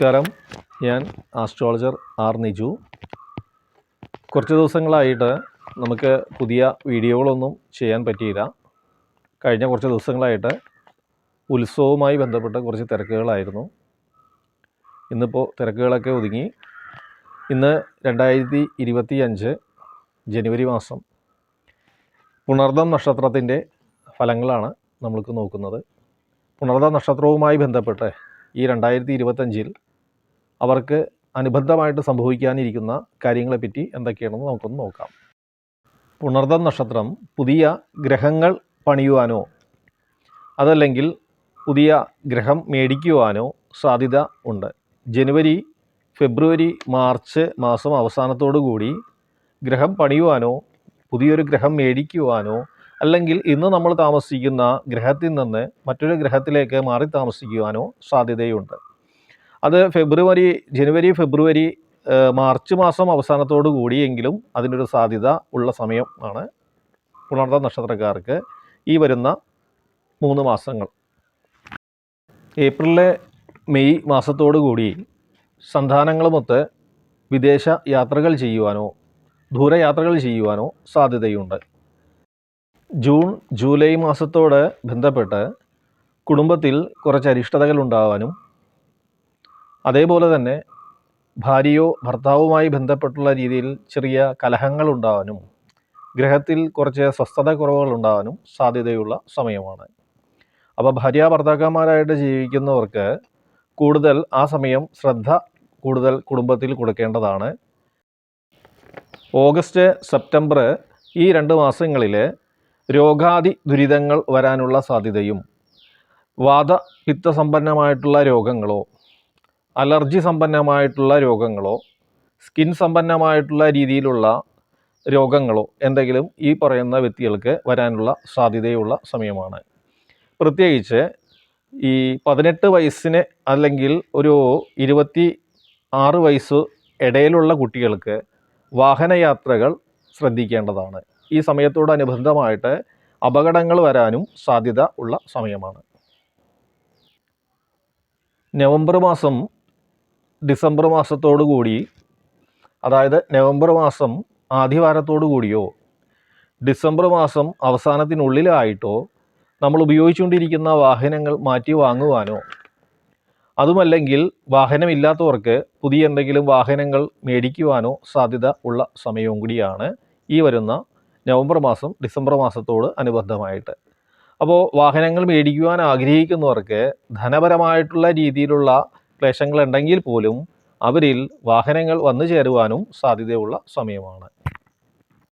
നമസ്കാരം. ഞാൻ astrologer R Niju. കുറച്ച് ദിവസങ്ങളായിട്ട് നമുക്ക് പുതിയ വീഡിയോകളൊന്നും ചെയ്യാൻ പറ്റിയില്ല. കഴിഞ്ഞ കുറച്ച് ദിവസങ്ങളായിട്ട് ഉത്സവവുമായി ബന്ധപ്പെട്ട കുറച്ച് തിരക്കുകളായിരുന്നു. ഇന്നിപ്പോൾ തിരക്കുകളൊക്കെ ഒതുങ്ങി. ഇന്ന് രണ്ടായിരത്തി ഇരുപത്തി അഞ്ച് ജനുവരി മാസം. പുണർദം നക്ഷത്രത്തിന്റെ ഫലങ്ങളാണ് നമ്മൾക്ക് നോക്കുന്നത്. പുണർദ നക്ഷത്രവുമായി ബന്ധപ്പെട്ട് ഈ രണ്ടായിരത്തി ഇരുപത്തഞ്ചിൽ അവർക്ക് അനുബന്ധമായിട്ട് സംഭവിക്കാനിരിക്കുന്ന കാര്യങ്ങളെപ്പറ്റി എന്തൊക്കെയാണെന്ന് നമുക്കൊന്ന് നോക്കാം. പുണർദം നക്ഷത്രം പുതിയ ഗ്രഹങ്ങൾ പണിയുവാനോ അതല്ലെങ്കിൽ പുതിയ ഗ്രഹം മേടിക്കുവാനോ സാധ്യത ഉണ്ട്. ജനുവരി ഫെബ്രുവരി മാർച്ച് മാസം അവസാനത്തോടു കൂടി ഗ്രഹം പണിയുവാനോ പുതിയൊരു ഗ്രഹം മേടിക്കുവാനോ അല്ലെങ്കിൽ ഇന്ന് നമ്മൾ താമസിക്കുന്ന ഗ്രഹത്തിൽ നിന്ന് മറ്റൊരു ഗ്രഹത്തിലേക്ക് മാറി താമസിക്കുവാനോ സാധ്യതയുണ്ട്. അത് ഫെബ്രുവരി ജനുവരി ഫെബ്രുവരി മാർച്ച് മാസം അവസാനത്തോടു കൂടിയെങ്കിലും അതിനൊരു സാധ്യത ഉള്ള സമയം ആണ് പുണർത്ത നക്ഷത്രക്കാർക്ക് ഈ വരുന്ന മൂന്ന് മാസങ്ങൾ. ഏപ്രിലെ മെയ് മാസത്തോടു കൂടി സന്താനങ്ങളുമൊത്ത് വിദേശ യാത്രകൾ ചെയ്യുവാനോ ദൂരയാത്രകൾ ചെയ്യുവാനോ സാധ്യതയുണ്ട്. ജൂൺ ജൂലൈ മാസത്തോട് ബന്ധപ്പെട്ട് കുടുംബത്തിൽ കുറച്ച് അരിഷ്ടതകൾ ഉണ്ടാവാനും അതേപോലെ തന്നെ ഭാര്യയോ ഭർത്താവുമായി ബന്ധപ്പെട്ടുള്ള രീതിയിൽ ചെറിയ കലഹങ്ങൾ ഉണ്ടാവാനും ഗ്രഹത്തിൽ കുറച്ച് സ്വസ്ഥത കുറവുകൾ ഉണ്ടാവാനും സാധ്യതയുള്ള സമയമാണ്. അപ്പോൾ ഭാര്യ ഭർത്താക്കന്മാരായിട്ട് ജീവിക്കുന്നവർക്ക് കൂടുതൽ ആ സമയം ശ്രദ്ധ കൂടുതൽ കുടുംബത്തിൽ കൊടുക്കേണ്ടതാണ്. ഓഗസ്റ്റ് സെപ്റ്റംബർ ഈ രണ്ട് മാസങ്ങളിൽ രോഗാദി ദുരിതങ്ങൾ വരാനുള്ള സാധ്യതയും വാദ പിത്തസമ്പന്നമായിട്ടുള്ള രോഗങ്ങളോ അലർജി സമ്പന്നമായിട്ടുള്ള രോഗങ്ങളോ സ്കിൻ സമ്പന്നമായിട്ടുള്ള രീതിയിലുള്ള രോഗങ്ങളോ എന്തെങ്കിലും ഈ പറയുന്ന വ്യക്തികൾക്ക് വരാനുള്ള സാധ്യതയുള്ള സമയമാണ്. പ്രത്യേകിച്ച് ഈ പതിനെട്ട് വയസ്സിന് അല്ലെങ്കിൽ ഒരു ഇരുപത്തി ആറ് വയസ്സ് ഇടയിലുള്ള കുട്ടികൾക്ക് വാഹനയാത്രകൾ ശ്രദ്ധിക്കേണ്ടതാണ്. ഈ സമയത്തോടനുബന്ധമായിട്ട് അപകടങ്ങൾ വരാനും സാധ്യത ഉള്ള സമയമാണ്. നവംബർ മാസം ഡിസംബർ മാസത്തോടു കൂടി അതായത് നവംബർ മാസം ആദ്യവാരത്തോടു കൂടിയോ ഡിസംബർ മാസം അവസാനത്തിനുള്ളിലായിട്ടോ നമ്മൾ ഉപയോഗിച്ചുകൊണ്ടിരിക്കുന്ന വാഹനങ്ങൾ മാറ്റി വാങ്ങുവാനോ അതുമല്ലെങ്കിൽ വാഹനമില്ലാത്തവർക്ക് പുതിയ എന്തെങ്കിലും വാഹനങ്ങൾ മേടിക്കുവാനോ സാധ്യത ഉള്ള സമയവും കൂടിയാണ് ഈ വരുന്ന നവംബർ മാസം ഡിസംബർ മാസത്തോട് അനുബന്ധമായിട്ട്. അപ്പോൾ വാഹനങ്ങൾ മേടിക്കുവാൻ ആഗ്രഹിക്കുന്നവർക്ക് ധനപരമായിട്ടുള്ള രീതിയിലുള്ള ക്ലേശങ്ങൾ ഉണ്ടെങ്കിൽ പോലും അവരിൽ വാഹനങ്ങൾ വന്നു ചേരുവാനും സാധ്യതയുള്ള സമയമാണ്.